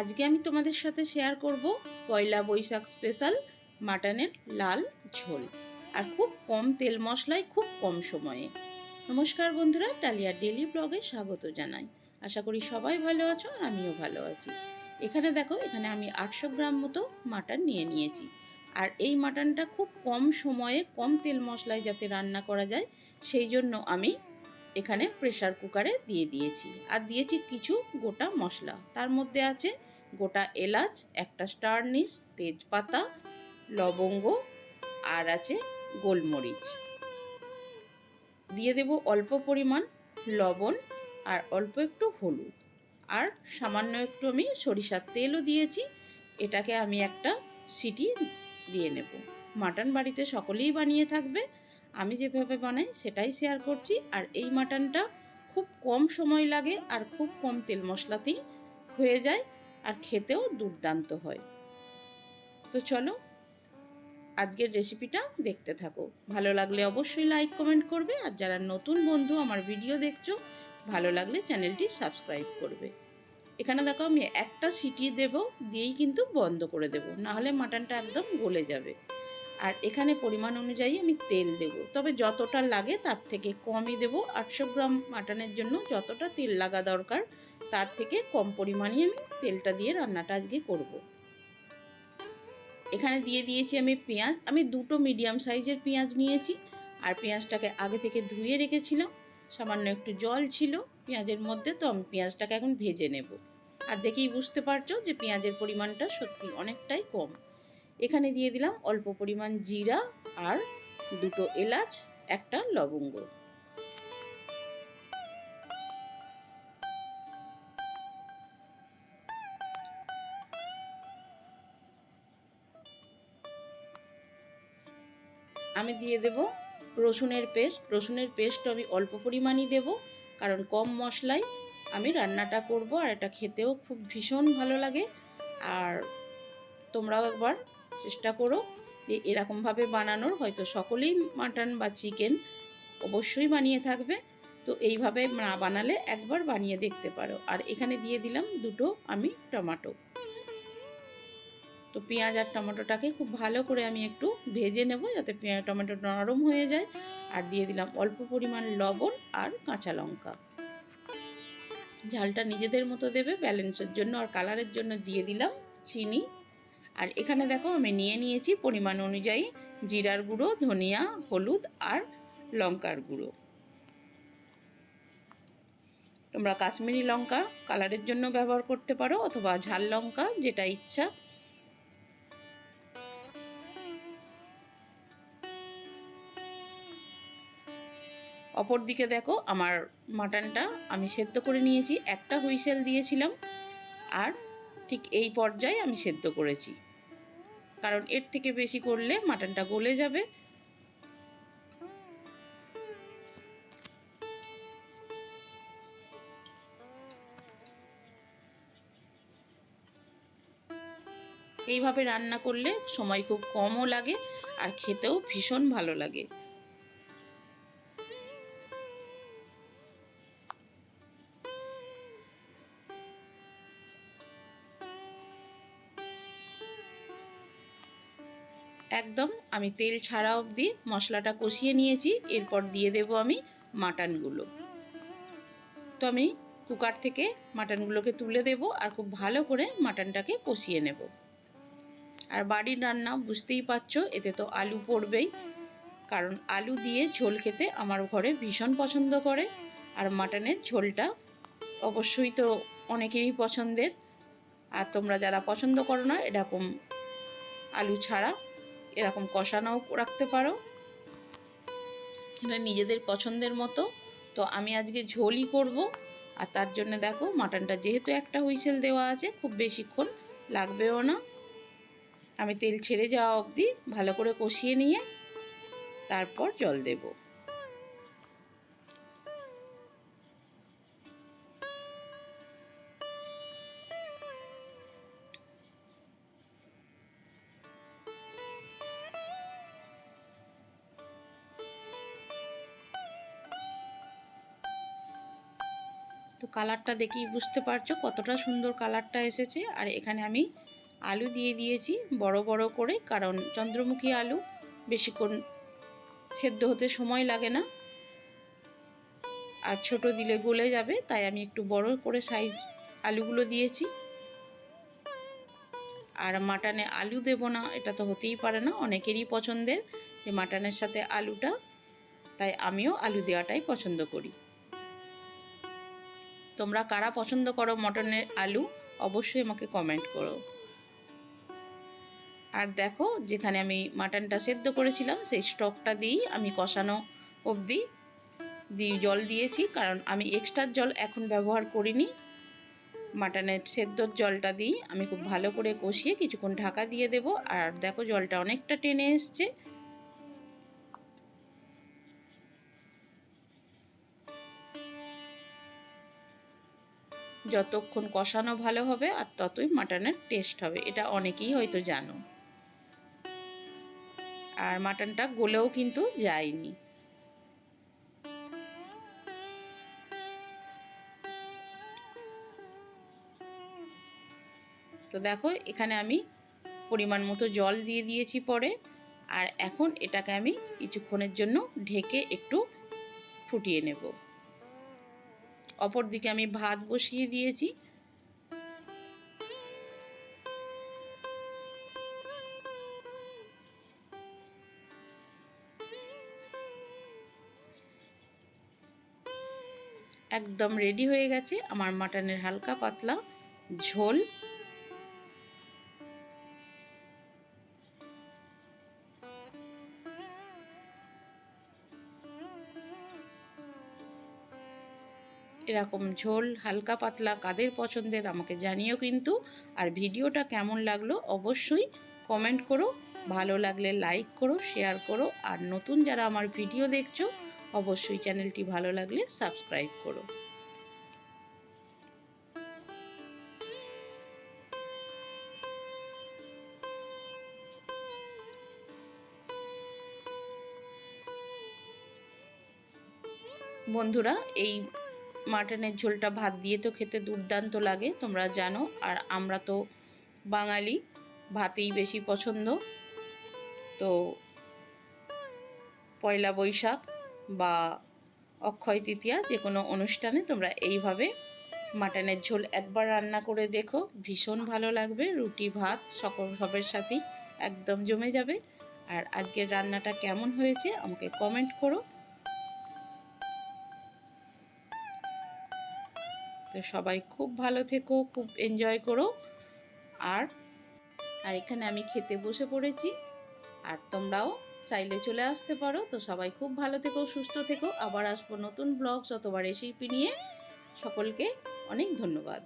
আজকে আমি তোমাদের সাথে শেয়ার করব পয়লা বৈশাখ স্পেশাল মাটনের লাল ঝোল। আর খুব কম তেল মশলায়, খুব কম সময়ে। নমস্কার বন্ধুরা টালিয়ার ডেলি ব্লগে স্বাগত জানাই। আশা করি সবাই ভালো আছো, আমিও ভালো আছি। এখানে দেখো, এখানে আমি আটশো গ্রাম মতো মাটন নিয়ে নিয়েছি। আর এই মাটনটা খুব কম সময়ে, কম তেল মশলায় যাতে রান্না করা যায়, সেই জন্য আমি এখানে প্রেসার কুকারে দিয়ে দিয়েছি। আর দিয়েছি কিছু গোটা মশলা। তার মধ্যে আছে গোটা এলাচ, একটা স্টারনিস তেজপাতা, লবঙ্গ, আর আছে গোলমরিচ। দিয়ে দেব অল্প পরিমাণ লবণ আর অল্প একটু হলুদ। আর সামান্য একটু আমি সরিষার তেলও দিয়েছি। এটাকে আমি একটা সিটি দিয়ে নেব। মাটন বাড়িতে সকলেই বানিয়ে থাকবে। আমি যেভাবে বানাই সেটাই শেয়ার করছি। আর এই মাটনটা খুব কম সময় লাগে আর খুব কম তেল মশলাতেই হয়ে যায় আর খেতেও দুর্দান্ত হয়। তো চলো, আজকের রেসিপিটা দেখতে থাকো। ভালো লাগলে অবশ্যই লাইক কমেন্ট করবে। আর যারা নতুন বন্ধু আমার ভিডিও দেখছ, ভালো লাগলে চ্যানেলটি সাবস্ক্রাইব করবে। এখানে দেখো আমি একটা সিটি দেব, দিয়েই কিন্তু বন্ধ করে দেব। নাহলে মাটনটা একদম গলে যাবে। আর এখানে পরিমাণ অনুযায়ী আমি তেল দেব। তবে যতটা লাগে তার থেকে কমই দেব। আটশো গ্রাম মাটনের জন্য যতটা তেল লাগা দরকার তার থেকে কম পরিমাণই আমি তেলটা দিয়ে রান্নাটা আজকে করব। এখানে দিয়ে দিয়েছি আমি পেঁয়াজ। আমি দুটো মিডিয়াম সাইজের পেঁয়াজ নিয়েছি আর পেঁয়াজটাকে আগে থেকে ধুয়ে রেখেছিলাম। সামান্য একটু জল ছিল পেঁয়াজের মধ্যে, তো আমি পেঁয়াজটাকে এখন ভেজে নেব। আর দেখেই বুঝতে পারছ যে পেঁয়াজের পরিমাণটা সত্যি অনেকটাই কম। এখানে দিয়ে দিলাম অল্প পরিমাণ জিরা আর দুটো এলাচ, একটা লবঙ্গ। আমি দিয়ে দেব রসুনের পেস্ট। রসুনের পেস্ট আমি অল্প পরিমাণই দেব, কারণ কম মশলায় আমি রান্নাটা করব আর এটা খেতেও খুব ভীষণ ভালো লাগে। আর তোমরাও একবার চেষ্টা করো যে এরকমভাবে বানানোর। হয়তো সকলেই মাটন বা চিকেন অবশ্যই বানিয়ে থাকবে। তো এইভাবে না বানালে একবার বানিয়ে দেখতে পারো। আর এখানে দিয়ে দিলাম দুটো আমি টমাটো। তো পেঁয়াজ আর টমেটোটাকে খুব ভালো করে আমি একটু ভেজে নেব যাতে পেঁয়াজ টমেটো নরম হয়ে যায়। আর দিয়ে দিলাম অল্প পরিমাণ লবণ আর কাঁচা লঙ্কা। ঝালটা নিজেদের মতো দেবে, ব্যালেন্সের জন্য আর কালারের জন্য দিয়ে দিলাম চিনি। আর এখানে দেখো আমি নিয়ে নিয়েছি পরিমাণ অনুযায়ী জিরার গুঁড়ো, ধনিয়া, হলুদ আর লঙ্কার গুঁড়ো। তোমরা কাশ্মীরি লঙ্কা কালারের জন্য ব্যবহার করতে পারো অথবা ঝাল লঙ্কা যেটা ইচ্ছা। অপর দিকে দেখো আমার মাটনটা আমি সেদ্ধ করে নিয়েছি, একটা হুইসেল দিয়েছিলাম আর ঠিক এই পর্যায়ে আমি সেদ্ধ করেছি। কারণ এর থেকে বেশি করলে মাটনটা গলে যাবে। এইভাবে রান্না করলে সময় খুব কমও লাগে আর খেতেও ভীষণ ভালো লাগে। একদম, আমি তেল ছাড়া অবধি মশলাটা কষিয়ে নিয়েছি, এরপর দিয়ে দেব আমি মাটনগুলো। তো আমি কুকার থেকে মাটনগুলোকে তুলে দেব আর খুব ভালো করে মাটনটাকে কষিয়ে নেব। আর বাড়ির রান্না বুঝতেই পারছ, এতে তো আলু পড়বেই, কারণ আলু দিয়ে ঝোল খেতে আমার ঘরে ভীষণ পছন্দ করে, আর মাটনের ঝোলটা অবশ্যই তো অনেকেরই পছন্দের, আর তোমরা যারা পছন্দ করো না, এরকম আলু ছাড়া এরকম কষানাও রাখতে পারো। এটা নিজেদের পছন্দের মতো। তো আমি আজকে ঝোলই করব। আর তার জন্য দেখো মাটনটা যেহেতু একটা হুইসেল দেওয়া আছে, খুব বেশিক্ষণ লাগবেও না। আমি তেল ছেড়ে যাওয়া অবধি ভালো করে কষিয়ে নিয়ে তারপর জল দেবো। তো কালারটা দেখি বুঝতে পারছ কতটা সুন্দর কালারটা এসেছে। আর এখানে আমি আলু দিয়ে দিয়েছি বড় বড় করে, কারণ চন্দ্রমুখী আলু বেশিক্ষণ সেদ্ধ হতে সময় লাগে না। আর ছোট দিলে গলে যাবে, তাই আমি একটু বড় করে সাইজ আলুগুলো দিয়েছি। আর মাটনে আলু দেব না, এটা তো হতেই পারে না, অনেকেরই পছন্দের যে মাটনের সাথে আলুটা, তাই আমিও আলু দেওয়াটাই পছন্দ করি। তোমরা কারা পছন্দ করো মটনের আলু, অবশ্যই আমাকে কমেন্ট করো। আর দেখো, যেখানে আমি মাটনটা সেদ্ধ করেছিলাম, সেই স্টকটা দিয়েই আমি কষানো অবধি দিয়ে জল দিয়েছি, কারণ আমি এক্সট্রা জল এখন ব্যবহার করিনি। মাটনের সেদ্ধর জলটা দিই আমি খুব ভালো করে কষিয়ে কিছুক্ষণ ঢাকা দিয়ে দেব। আর দেখো, জলটা অনেকটা টেনে এসছে। যতক্ষণ কষানো ভালো হবে আর ততই মাটনের টেস্ট হবে। এটা অনেকেই হয়তো জানো। আর মাটনটা গলেও কিন্তু যায়নি। তো দেখো, এখানে আমি পরিমাণ মতো জল দিয়ে দিয়েছি পরে। আর এখন এটাকে আমি কিছুক্ষণের জন্য ঢেকে একটু ফুটিয়ে নেব। অপর দিকে আমি ভাত বসিয়ে দিয়েছি। একদম রেডি হয়ে গেছে আমার মাটনের হালকা পাতলা ঝোল। এরকম ঝোল হালকা পাতলা কাদের পছন্দের আমাকে জানিও কিন্তু। আর ভিডিওটা কেমন লাগল অবশ্যই কমেন্ট করো, ভালো লাগলে লাইক করো শেয়ার করো, আর নতুন যারা আমার ভিডিও দেখছ অবশ্যই চ্যানেলটি ভালো লাগলে সাবস্ক্রাইব করো। বন্ধুরা, এই মাটনের ঝোলটা ভাত দিয়ে তো খেতে দুর্দান্ত লাগে, তোমরা জানো। আর আমরা তো বাঙালি, ভাতেই বেশি পছন্দ। তো পয়লা বৈশাখ বা অক্ষয় তৃতীয়া যে কোনো অনুষ্ঠানে তোমরা এইভাবে মাটনের ঝোল একবার রান্না করে দেখো, ভীষণ ভালো লাগবে। রুটি, ভাত, সকল সবের সাথেই একদম জমে যাবে। আর আজকের রান্নাটা কেমন হয়েছে আমাকে কমেন্ট করো। তো সবাই খুব ভালো থেকো, খুব এনজয় করো। আর আর এখানে আমি খেতে বসে পড়েছি। আর তোমরাও চাইলে চলে আসতে পারো। তো সবাই খুব ভালো থেকো, সুস্থ থেকো। আবার আসব নতুন ব্লগ যতবার রেসিপি নিয়ে। সকলকে অনেক ধন্যবাদ।